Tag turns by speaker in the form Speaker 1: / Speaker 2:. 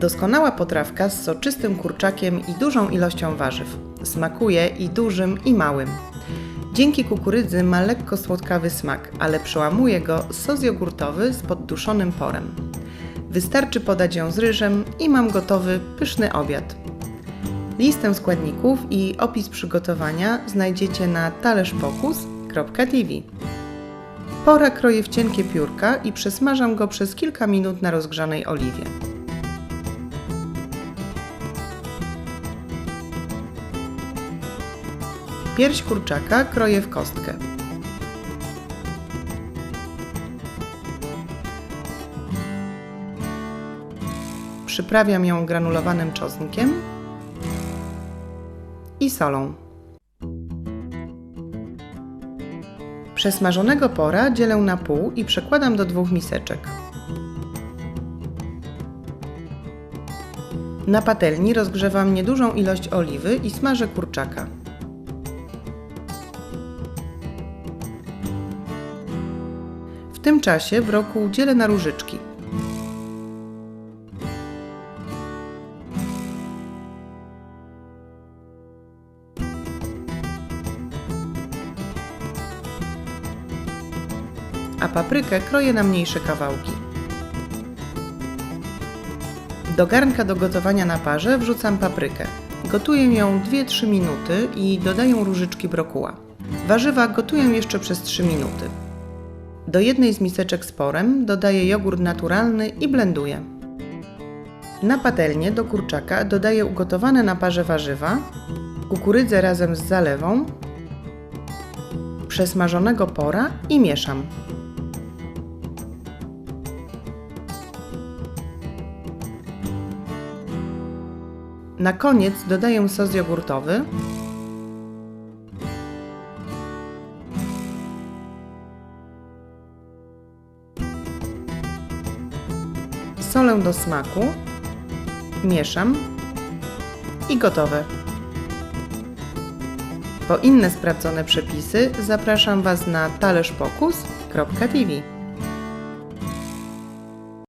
Speaker 1: Doskonała potrawka z soczystym kurczakiem i dużą ilością warzyw. Smakuje i dużym, i małym. Dzięki kukurydzy ma lekko słodkawy smak, ale przełamuje go sos jogurtowy z podduszonym porem. Wystarczy podać ją z ryżem i mam gotowy pyszny obiad. Listę składników i opis przygotowania znajdziecie na talerzopokus.tv. Pora kroję w cienkie piórka i przesmażam go przez kilka minut na rozgrzanej oliwie. Pierś kurczaka kroję w kostkę. Przyprawiam ją granulowanym czosnkiem i solą. Przesmażonego pora dzielę na pół i przekładam do dwóch miseczek. Na patelni rozgrzewam niedużą ilość oliwy i smażę kurczaka. W tym czasie brokuł dzielę na różyczki. A paprykę kroję na mniejsze kawałki. Do garnka do gotowania na parze wrzucam paprykę. Gotuję ją 2-3 minuty i dodaję różyczki brokuła. Warzywa gotuję jeszcze przez 3 minuty. Do jednej z miseczek z porem dodaję jogurt naturalny i blenduję. Na patelnię do kurczaka dodaję ugotowane na parze warzywa, kukurydzę razem z zalewą, przesmażonego pora i mieszam. Na koniec dodaję sos jogurtowy, solę do smaku, mieszam i gotowe. Po inne sprawdzone przepisy zapraszam Was na talerzopokus.tv.